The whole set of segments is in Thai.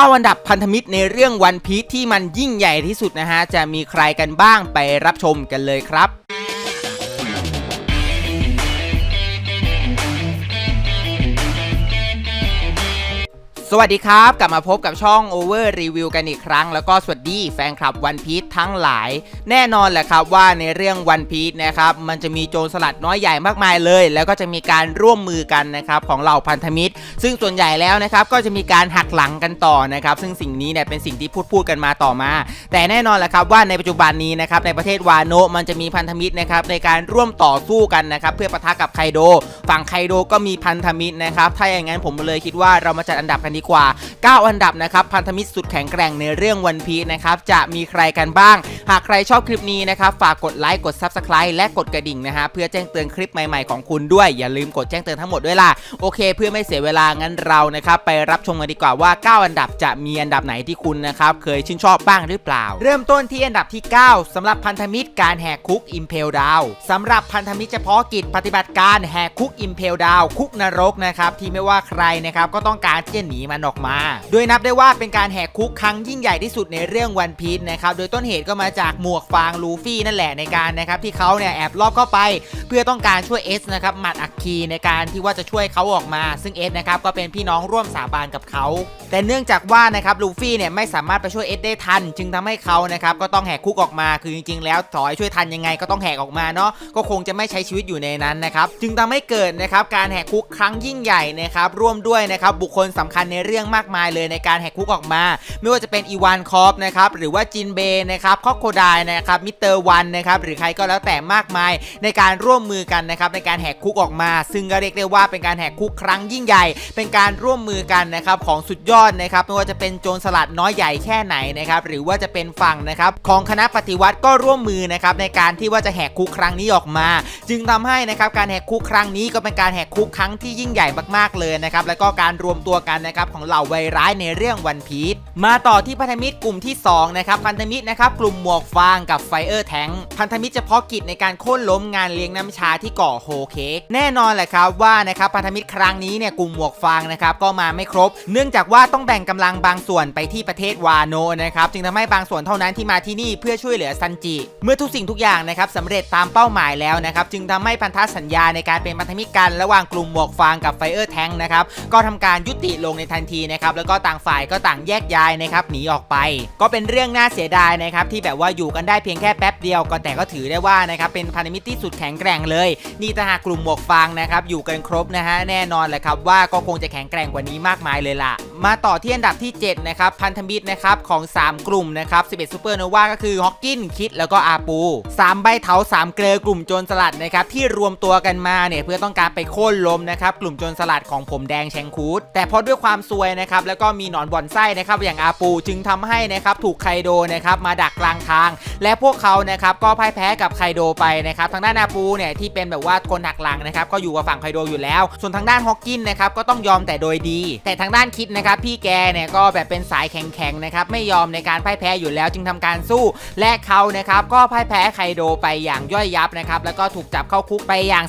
9 อันดับพันธมิตรในเรื่องวันพีทที่มันยิ่งใหญ่ที่สุดนะฮะ จะมีใครกันบ้างไปรับชมกันเลยครับ สวัสดีครับ กลับมาพบกับช่อง Over Review กันอีกครั้ง แล้วก็สวัสดีแฟนคลับวันพี e ทั้งหลาย แน่นอนแหละครับว่าในเรื่องวันพี e นะครับมันจะมีโจรสลัดน้อยใหญ่มากมายเลย แล้วก็จะมีการร่วมมือกันนะครับของเหล่าพันธมิตร ซึ่งส่วนใหญ่แล้วนะครับก็จะมีการหักหลังกันต่อนะครับซึ่งสิ่งนี้เนี่ยเป็นสิ่งที่พูดพูดกันมาต่อมา แต่แน่นอนแหละครับว่าในปัจจุบันนี้นะครับในประเทศวาโนมันจะมีพันธมิตรนะครับในการร่วมต่อสู้กันนะครับเพื่อปะทะกับไคโด ฝั่งไคโดก็มีพันธมิตรนะครับถ้าอย่างนั้นผมเลยคิดว่าเรามาจัดอันดับกันดีกว่า 9 อันดับนะครับพันธมิตรสุดแข็งแกร่งในเรื่องวันพีนะครับจะมีใครกันบ้าง หากใครชอบคลิปนี้นะครับฝากกดไลค์กด Subscribe และกดกระดิ่งนะฮะเพื่อแจ้งเตือนคลิปใหม่ๆของคุณด้วย อย่าลืมกดแจ้งเตือนทั้งหมดด้วยล่ะโอเค เพื่อไม่เสียเวลางั้นเรานะครับไปรับชมกันดีกว่าว่า 9 อันดับจะมีอันดับไหนที่คุณนะครับเคยชื่นชอบบ้างหรือเปล่า เริ่มต้นที่อันดับที่ 9สำหรับพันธมิตรการแหกคุกอิมเพลดาวสำหรับพันธมิตรเฉพาะกิจปฏิบัติการแหกคุกอิมเพลดาวคุกนรกนะครับที่ไม่ว่าใครนะครับก็ต้องการที่จะหนีมันออกมา โดยนับได้ว่าเป็นการแหกคุกครั้งยิ่งใหญ่ที่สุดในเรื่องวันพี e นะครับ โดยต้นเหตุก็มาจากหมวกฟางลูฟี่นั่นแหละในการนะครับที่เขาเนี่ยแอบลอบเข้าไป เพื่อต้องการช่วยเอสนะครับหมัดอักคีในการที่ว่าจะช่วยเขาออกมา ซึ่งเอสนะครับก็เป็นพี่น้องร่วมสาบานกับเขาแต่เนื่องจากว่านะครับลูฟี่เนี่ยไม่สามารถไปช่วยเอสได้ทัน จึงทำให้เขานะครับก็ต้องแหกคุกออกมาคือจริง ๆ แล้วถอยช่วยทันยังไงก็ต้องแหกออกมาเนาะก็คงจะไม่ใช้ชีวิตอยู่ในนั้นนะครับจึงทำให้เกิดนะครับการแหกคุกครั้งยิ่งใหญ่นะครับร่วมด้วยนะครับบุคคลสำคัญในเรื่องมากมายเลยในการแหกคุกออกมา ไม่ว่าจะเป็นอีวานคอฟนะครับหรือว่าจินเบนะครับคอกโคไดนะครับมิสเตอร์วันนะครับหรือใครก็แล้วแต่มากมายในการร่วมมือกันนะครับในการแหกคุกออกมา ซึ่งก็เรียกได้ว่าเป็นการแหกคุกครั้งยิ่งใหญ่ เป็นการร่วมมือกันนะครับของสุดยอดนะครับไม่ว่าจะเป็นโจรสลัดน้อยใหญ่แค่ไหนนะครับหรือว่าจะเป็นฝั่งนะครับของคณะปฏิวัติก็ร่วมมือนะครับในการที่ว่าจะแหกคุกครั้งนี้ออกมา จึงทำให้นะครับการแหกคุกครั้งนี้ก็เป็นการแหกคุกครั้งที่ยิ่งใหญ่มากๆเลยนะครับแล้วก็การรวมตัวกันนะครับของเหล่าวัยร้ายในเรื่องวันพีชมาต่อที่พันธมิตรกลุ่มที่2นะครับพันธมิตรนะครับกลุ่มหมวกฟางกับไฟเออร์แทงพันธมิตรเฉพาะกิจในการโค่นล้มงานเลี้ยงน้ำชาที่เกาะโฮเค้กแน่นอนแหละครับว่านะครับพันธมิตรครั้งนี้เนี่ยกลุ่มหมวกฟางนะครับก็มาไม่ครบ เนื่องจากว่าต้องแบ่งกำลังบางส่วนไปที่ประเทศวาโนนะครับจึงทำให้บางส่วนเท่านั้นที่มาที่นี่เพื่อช่วยเหลือซันจิ เมื่อทุกสิ่งทุกอย่างนะครับสำเร็จตามเป้าหมายแล้วนะครับจึงทำให้พันธสัญญาในการเป็นพันธมิตรกัน ระหว่างกลุ่มหมวกฟางกับไฟเออร์แทงนะครับก็ทำการยุติลงในทันทีนะครับแล้วก็ต่างฝ่ายก็ต่างแยกย้ายนะครับหนีออกไป ก็เป็นเรื่องน่าเสียดายนะครับที่แบบว่าอยู่กันได้เพียงแค่แป๊บเดียวก็แต่ก็ถือได้ว่านะครับเป็นพันธมิตรที่สุดแข็งแกร่งเลย นี่ถ้าหากกลุ่มหมวกฟางนะครับอยู่กันครบนะฮะแน่นอนแหละครับว่าก็คงจะแข็งแกร่งกว่านี้มากมายเลยล่ะ มาต่อที่อันดับที่7นะครับพันธมิตรนะครับของ 3 กลุ่มนะครับ11ซูเปอร์โนวาก็คือฮอกกินคิดแล้วก็อาปู 3 ใบเถา3 เกลือกลุ่มโจรสลัดนะครับที่รวมตัวกันมาเนี่ยเพื่อต้องการไปโค่นล้มนะครับกลุ่มโจรสลัดของผมแดงแชงคูดแต่เพราะด้วยความซวยนะครับแล้วก็มีหนอนบ่อนไส้นะครับอย่างอาปูจึงทำให้นะครับถูกไคโดนะครับมาดักกลางทาง และพวกเขานะครับก็พ่ายแพ้กับไคโดไปนะครับทางด้านอาปูเนี่ยที่เป็นแบบว่าคนหักหลังนะครับก็อยู่กับฝั่งไคโดอยู่แล้ว ส่วนทางด้านฮอกกินนะครับก็ต้องยอมแต่โดยดี แต่ทางด้านคิดนะครับพี่แกเนี่ยก็แบบเป็นสายแข็งๆนะครับไม่ยอมในการพ่ายแพ้อยู่แล้วจึงทำการสู้ และเขานะครับก็พ่ายแพ้ไคโดไปอย่างย่อยยับนะครับแล้วก็ถูกจับเข้าคุกไปอย่าง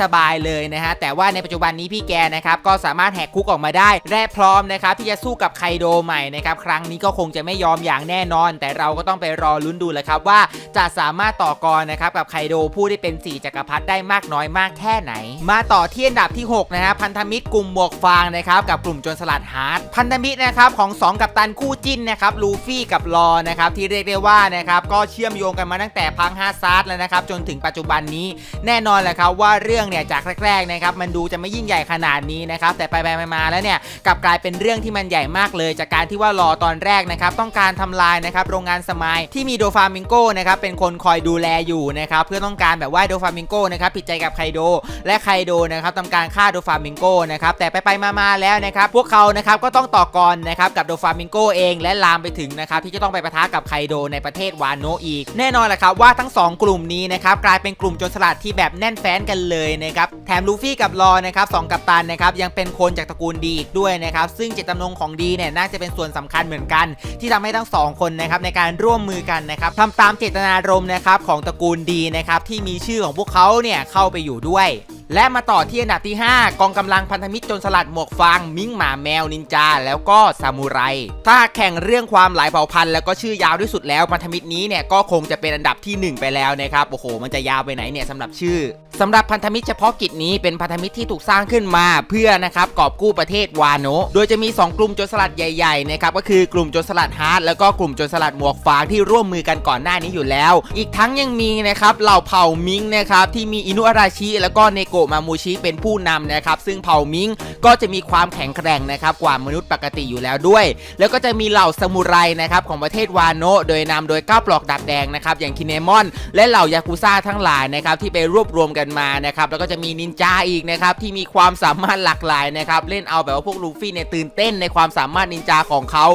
สบายๆเลยนะฮะแต่ว่าในปัจจุบันนี้พี่แกนะครับก็สามารถแหกคุกออกมาได้และพร้อมนะครับที่จะสู้กับไคโดใหม่นะครับครั้งนี้ก็คงจะไม่ยอมอย่างแน่นอน แต่เราก็ต้องไปรอลุ้นดูแหละครับว่าจะสามารถต่อกรนะครับกับไคโดผู้ที่เป็นสี่จักรพรรดิได้มากน้อยมากแค่ไหน มาต่อที่อันดับที่6นะฮะพันธมิตรกลุ่มหมวกฟางนะครับกับกลุ่มโจรสลัดฮาร์ดพันธมิตรนะครับของ 2 กัปตันคู่จิ้นนะครับลูฟี่กับลอนะครับที่เรียกได้ว่านะครับก็เชื่อมโยงกันมาตั้งแต่พังฮาซาร์ดแล้วนะครับจนถึงปัจจุบันนี้แน่นอนแหละครับว่าเรื่องเนี่ยจากแรกๆนะครับมันดูจะไม่ยิ่งใหญ่ขนาดนี้นะครับแต่ไปๆมาๆแล้วเนี่ยกับกลายเป็นเรื่องที่มันใหญ่มากเลย จากการที่ว่ารอตอนแรกนะครับต้องการทำลายนะครับโรงงานสมายที่มีโดฟามิงโกนะครับเป็นคนคอยดูแลอยู่นะครับเพื่อต้องการแบบว่าโดฟามิงโกนะครับผิดใจกับไคโด และไคโดนะครับทำการฆ่าโดฟามิงโกนะครับแต่ไปๆมาๆแล้วนะครับพวกเขานะครับก็ต้องต่อกรนะครับกับโดฟามิงโกเองและลามไปถึงนะครับที่จะต้องไปปะทะกับไคโดในประเทศวานโนอีก แน่นอนแหละครับว่าทั้ง 2 กลุ่มนี้นะครับกลายเป็นกลุ่มโจรสลัดที่แบบแน่นแฟ้นกันเลยนะครับแถมลูฟี่กับลอนะครับสองกัปตันนะครับยังเป็นคนจากตระกูลดีอีกด้วยนะครับซึ่งเจตจำนงของดีเนี่ยน่าจะเป็นส่วนสำคัญเหมือนกัน ที่ทำให้ทั้งสองคนนะครับในการร่วมมือกันนะครับทำตามเจตนารมณ์นะครับของตระกูลดีนะครับที่มีชื่อของพวกเขาเนี่ยเข้าไปอยู่ด้วย และมาต่อที่อันดับที่ 5 กองกำลังพันธมิตรโจรสลัดหมวกฟางมิงหมาแมวนินจา แล้วก็ซามูไร ถ้าแข่งเรื่องความหลายเผ่าพันธุ์แล้วก็ชื่อยาวที่สุดแล้วพันธมิตรนี้เนี่ยก็คงจะเป็นอันดับทีหนึ่1 ไปแล้วนะครับโอ้โห มันจะยาวไปไหนเนี่ยสำหรับชื่อสำหรับพันธมิตรเฉพาะกิจนี้เป็นพันธมิตรที่ถูกสร้างขึ้นมาเพื่อนะครับกอบกู้ประเทศวาโนโดยจะมี 2 กลุ่มโจรสลัดใหญ่ๆนะครับก็คือกลุ่มโจรสลัดฮาร์ดแล้วก็กลุ่มโจรสลัดหมวกฟางที่ร่วมมือกันก่อนหน้านี้อยู่แล้ว อีกทั้งยังมีนะครับเหล่าเผ่ามิงนะครับที่มีอินุอาราชิแล้วก็เนโกมามูชิเป็นผู้นำนะครับซึ่งเผ่ามิงก็จะมีความแข็งแกร่งนะครับกว่ามนุษย์ปกติอยู่แล้วด้วย แล้วก็จะมีเหล่าซามูไรนะครับของประเทศวานโนะโดยนำโดยก้าวปลอกดาบแดงนะครับอย่างคินเนมอน และเหล่ายากุซ่าทั้งหลายนะครับที่ไปรวบรวมกันมานะครับแล้วก็จะมีนินจาอีกนะครับที่มีความสามารถหลากหลายนะครับเล่นเอาแบบว่าพวกลูฟี่เนี่ยตื่นเต้นในความสามารถนินจาของเขา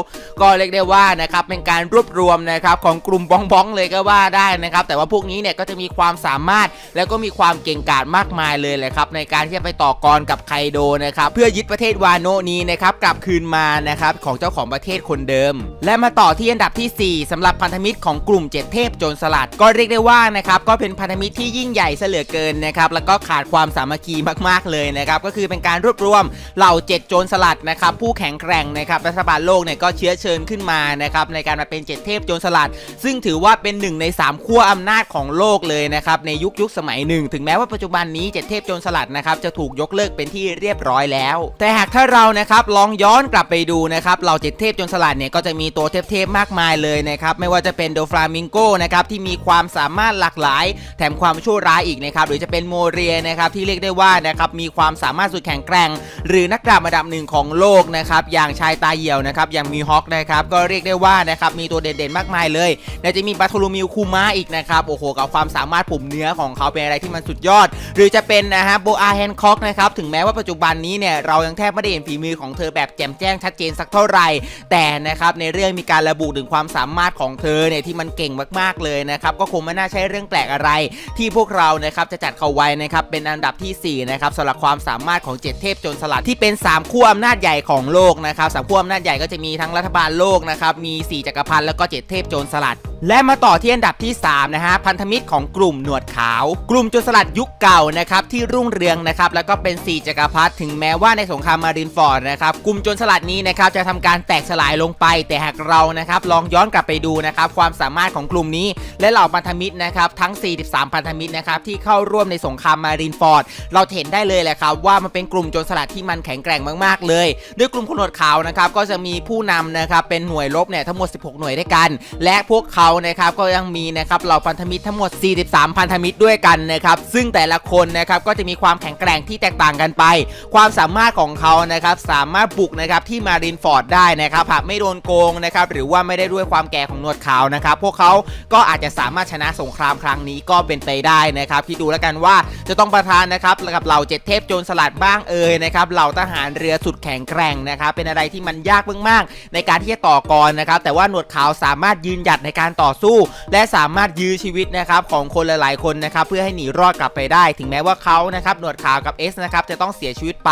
ก็เรียกได้ว่านะครับเป็นการรวบรวมนะครับของกลุ่มบ้องบ้องเลยก็ว่าได้นะครับแต่ว่าพวกนี้เนี่ยก็จะมีความสามารถแล้วก็มีความเก่งกาจมากมายเลยเลยแหละครับในการที่จะไปต่อกรกับไคโดนะครับเพื่อยึดประเทศวาโนนี้นะครับกลับคืนมานะครับของเจ้าของประเทศคนเดิม และมาต่อที่อันดับทีสี่4สำหรับพันธมิตรของกลุ่มเจ็ดเทพโจรสลัด ก็เรียกได้ว่านะครับก็เป็นพันธมิตรที่ยิ่งใหญ่เสลือเกินนะครับแล้วก็ขาดความสามัคคีมากๆเลยนะครับก็คือเป็นการรวบรวมเหล่าเจ็ดโจรสลัดนะครับผู้แข็งแกร่งนะครับรัฐบาลโลกเนี่ยก็เชื้อเชิญขึ้นมานะครับในการมาเป็นเจ็ดเทพโจรสลัด ซึ่งถือว่าเป็นหนึ่งในสามขั้วอำนาจของโลกเลยนะครับในยุคยุคสมัยหนึ่งถึงแม้ว่าปัจจุบันนี้เจ็ดเทพโจรสลัดนะครับจะถูกยกเลิกเป็นที่เรียบร้อยแล้ว แต่หากถ้าเรานะครับลองย้อนกลับไปดูนะครับเหล่าเจ็ดเทพโจรสลัดเนี่ยก็จะมีตัวเทพๆมากมายเลยนะครับไม่ว่าจะเป็นโดฟลามิงโกนะครับที่มีความสามารถหลากหลาย แถมความชั่วร้ายอีกนะครับหรือจะเป็นโมเรียนะครับที่เรียกได้ว่านะครับมีความสามารถสุดแข็งแกร่ง หรือนักดาบระดับหนึ่งของโลกนะครับอย่างชายตาเหี่ยวนะครับอย่างมีฮอกนะครับก็เรียกได้ว่านะครับมีตัวเด่นๆมากมายเลยและจะมีบาโทโลมิวคูมาอีกนะครับโอ้โหกับความสามารถปุ่มเนื้อของเขาเป็นอะไรที่มันสุดยอด หรือจะเป็นนะฮะโบอาแฮนคอกนะครับถึงแม้ว่าปัจจุบันนี้เนี่ยเรายังแทบไม่ได้เห็นฝีมือของเธอแบบแจ่มแจ้งชัดเจนสักเท่าไหร่ แต่นะครับในเรื่องมีการระบุถึงความสามารถของเธอเนี่ยที่มันเก่งมากๆเลยนะครับก็คงไม่น่าใช่เรื่องแปลกอะไร ที่พวกเรานะครับจะจัดเขาไว้นะครับเป็นอันดับทีสี่4นะครับสำหรับความสามารถของเจ็ดเทพโจรสลัดที่เป็น3ขั้วอำนาจใหญ่ของโลกนะครับสามขั้วอำนาจใหญ่ก็จะมีทั้งรัฐบาลโลกนะครับมี 4 จักรพรรดิแล้วก็เจ็ดเทพโจรสลัด และมาต่อที่อันดับที่ 3 นะฮะ พันธมิตรของกลุ่มหนวดขาว กลุ่มจรสลัดยุคเก่านะครับที่รุ่งเรืองนะครับแล้วก็เป็น4จักรพรรดิถึงแม้ว่าในสงครามมารินฟอร์ดนะครับกลุ่มจรสลัดนี้นะครับจะทำการแตกสลายลงไป แต่หากเรานะครับลองย้อนกลับไปดูนะครับความสามารถของกลุ่มนี้ และเหล่าพันธมิตรนะครับทั้ง 43 พันธมิตรนะครับที่เข้าร่วมในสงครามมารินฟอร์ดเราเห็นได้เลยแหละครับว่ามันเป็นกลุ่มโจรสลัดที่มันแข็งแกร่งมากๆเลยด้วยกลุ่มคนหนวดขาวนะครับก็จะมีผู้นำนะครับเป็นหน่วยรบเนี่ยทั้งหมด 16 หน่วยด้วยกัน และพวกเขานะครับก็ยังมีนะครับเหล่าพันธมิตรทั้งหมด 43 พันธมิตรด้วยกันนะครับซึ่งแต่ละคนนะครับก็จะมีความแข็งแกร่งที่แตกต่างกันไป ความสามารถของเขานะครับสามารถบุกนะครับที่มารินฟอร์ดได้นะครับหากไม่โดนโกงนะครับหรือว่าไม่ได้ด้วยความแก่ของหนวดขาวนะครับพวกเขาก็อาจจะสามารถชนะสงครามครั้งนี้ก็เป็นไปได้นะครับที่ดูแล้วกันว่าจะต้องประทานนะครับกับเหล่าเจ็ดเทพโจรสลัดบ้างเอ่ยนะครับเหล่าทหารเรือสุดแข็งแกร่งนะครับเป็นอะไรที่มันยากมากๆในการที่จะต่อกรนะครับแต่ว่าหนวดขาวสามารถยืนหยัดในการต่อสู้ และสามารถยื้อชีวิตนะครับของคนหลาย ๆ คนนะครับเพื่อให้หนีรอดกลับไปได้ ถึงแม้ว่าเขานะครับหนวดขาวกับเอสนะครับจะต้องเสียชีวิตไป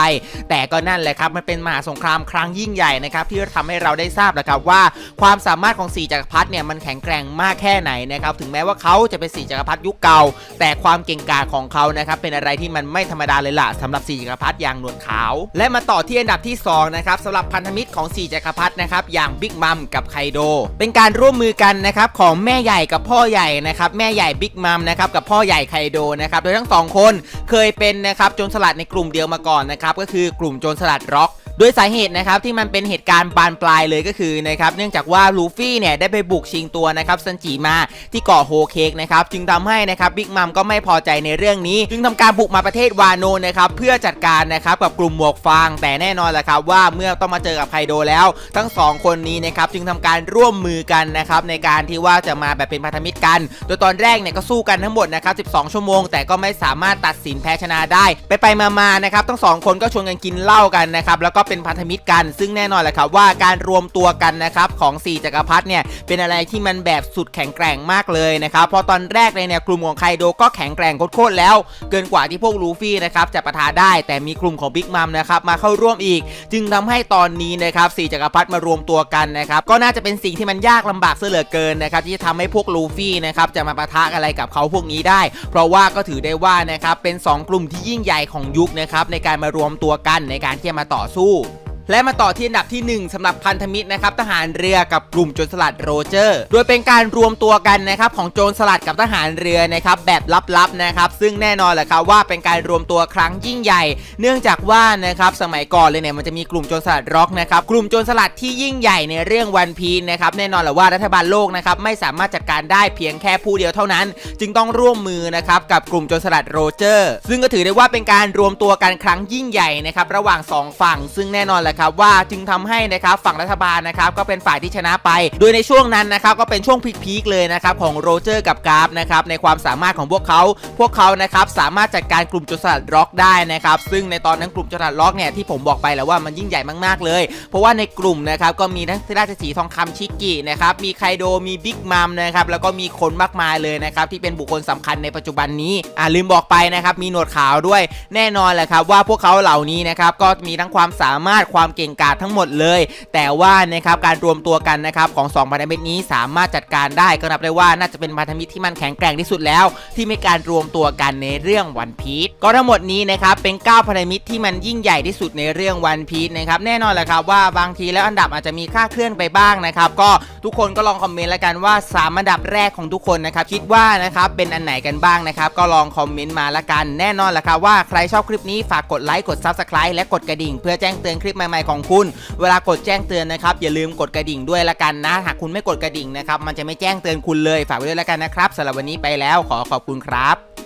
แต่ก็นั่นแหละครับมันเป็นมหาสงครามครั้งยิ่งใหญ่นะครับที่ทำให้เราได้ทราบแล้วครับว่าความสามารถของสีจักรพรรดิเนี่ยมันแข็งแกร่งมากแค่ไหนนะครับถึงแม้ว่าเขาจะเป็นสีจักรพรรดิยุคเก่า แต่ความเก่งกาจของเขานะครับเป็นอะไรที่มันไม่ธรรมดาเลยล่ะสำหรับสีจักรพรรดิอย่างหนวดขาว และมาต่อที่อันดับที่สองนะครับสำหรับพันธมิตรของสีจักรพรรดินะครับอย่างบิ๊กมัมกับไคโด เป็นการร่วมมือกันนะครับของแม่ใหญ่กับพ่อใหญ่นะครับแม่ใหญ่บิ๊กมัมนะครับกับพ่อใหญ่ไคโดนะครับโดยทั้งสองคนเคยเป็นนะครับโจรสลัดในกลุ่มเดียวมาก่อนนะครับก็คือกลุ่มโจรสลัดร็อก โดยสาเหตุนะครับที่มันเป็นเหตุการณ์บานปลายเลยก็คือนะครับเนื่องจากว่าลูฟี่เนี่ยได้ไปบุกชิงตัวนะครับซันจิมาที่เกาะโฮเค้กนะครับจึงทำให้นะครับบิ๊กมัมก็ไม่พอใจในเรื่องนี้ จึงทำการบุกมาประเทศวาโนนะครับเพื่อจัดการนะครับกับกลุ่มหมวกฟาง แต่แน่นอนแหละครับว่าเมื่อต้องมาเจอกับไคโดแล้ว ทั้งสองคนนี้นะครับจึงทำการร่วมมือกันนะครับในการที่ว่าจะมาแบบเป็นพันธมิตรกัน โดยตอนแรกเนี่ยก็สู้กันทั้งหมดนะครับ12 ชั่วโมง แต่ก็ไม่สามารถตัดสินแพ้ชนะได้ ไปไปมาๆนะครับทั้งสองคนก็ชวนกันกินเหล้ากันนะครับแล้วก็เป็นพันธมิตรกัน ซึ่งแน่นอนแหละครับว่าการรวมตัวกันนะครับของ 4 จักรพรรดิเนี่ยเป็นอะไรที่มันแบบสุดแข็งแกร่งมากเลยนะครับเพราะตอนแรกเลยเนี่ยกลุ่มของไคโดก็แข็งแกร่งโคตรแล้ว เกินกว่าที่พวกลูฟี่นะครับจะประทาได้แต่มีกลุ่มของบิ๊กมัมนะครับมาเข้าร่วมอีก จึงทำให้ตอนนี้นะครับสี่จักรพรรดิมารวมตัวกันนะครับก็น่าจะเป็นสิ่งที่มันยากลำบากเสียเหลือเกินนะครับที่จะทำให้พวกลูฟี่นะครับจะมาปะทะอะไรกับเขาพวกนี้ได้ เพราะว่าก็ถือได้ว่านะครับเป็น 2 กลุ่มที่ยิ่งใหญ่ของยุคนะครับในการมารวมตัวกันในการที่จะมาต่อสู้ Falou! และมาต่อที่อันดับที่ 1สำหรับพันธมิตรนะครับทหารเรือกับกลุ่มโจรสลัดโรเจอร์ โดยเป็นการรวมตัวกันนะครับของโจรสลัดกับทหารเรือนะครับแบบลับๆนะครับซึ่งแน่นอนแหละครับว่าเป็นการรวมตัวครั้งยิ่งใหญ่ เนื่องจากว่านะครับสมัยก่อนเลยเนี่ยมันจะมีกลุ่มโจรสลัดร็อกนะครับกลุ่มโจรสลัดที่ยิ่งใหญ่ในเรื่องวันพีนนะครับแน่นอนแหละว่ารัฐบาลโลกนะครับไม่สามารถจัดการได้เพียงแค่ผู้เดียวเท่านั้น จึงต้องร่วมมือนะครับกับกลุ่มโจรสลัดโรเจอร์ ซึ่งก็ถือได้ว่าเป็นการรวมตัวกันครั้งยิ่งใหญ่นะครับระหว่างสองฝั่ง ซึ่งแน่นอนแหละครับว่าจึงทำให้นะครับฝั่งรัฐบาลนะครับก็เป็นฝ่ายที่ชนะไป โดยในช่วงนั้นนะครับก็เป็นช่วงพีคๆเลยนะครับของโรเจอร์กับกราฟนะครับในความสามารถของพวกเขา พวกเขานะครับสามารถจัดการกลุ่มโจรสลัดร็อกได้นะครับซึ่งในตอนนั้นกลุ่มโจรสลัดร็อกเนี่ยที่ผมบอกไปแล้วว่ามันยิ่งใหญ่มากๆเลย เพราะว่าในกลุ่มนะครับก็มีทั้งราชสีทองคำชิกินะครับมีไคโดมีบิ๊กมัมนะครับแล้วก็มีคนมากมายเลยนะครับที่เป็นบุคคลสำคัญในปัจจุบันนี้อ่าลืมบอกไปนะครับมีหนวดขาวด้วย แน่นอนแหละครับว่าพวกเขาเหล่านี้นะครับก็มีทั้งความสามารถความเก่งกาจทั้งหมดเลย แต่ว่านะครับการรวมตัวกันนะครับของ2พันธมิตรนี้สามารถจัดการได้ก็นับได้ว่าน่าจะเป็นพันธมิตรที่มันแข็งแกร่งที่สุดแล้ว ที่มีการรวมตัวกันในเรื่องวันพีชก็ทั้งหมดนี้นะครับเป็น9พันธมิตรที่มันยิ่งใหญ่ที่สุดในเรื่องวันพีชนะครับแน่นอนแหละครับว่าบางทีแล้วอันดับอาจจะมีค่าเคลื่อนไปบ้างนะครับก็ทุกคนก็ลองคอมเมนต์แล้วกันว่า 3 อันดับแรกของทุกคนนะครับคิดว่านะครับเป็นอันไหนกันบ้างนะครับก็ลองคอมเมนต์มาละกันแน่นอนแหละครับว่าใครชอบคลิปนี้ฝากกดไลค์กด Subscribe และกดกระดิ่ง เพื่อแจ้งเตือนคลิปใหม่ๆของคุณ เวลากดแจ้งเตือนนะครับอย่าลืมกดกระดิ่งด้วยละกันนะ หากคุณไม่กดกระดิ่งนะครับมันจะไม่แจ้งเตือนคุณเลยฝากไว้ด้วยละกันนะครับสำหรับวันนี้ไปแล้วขอขอบคุณครับ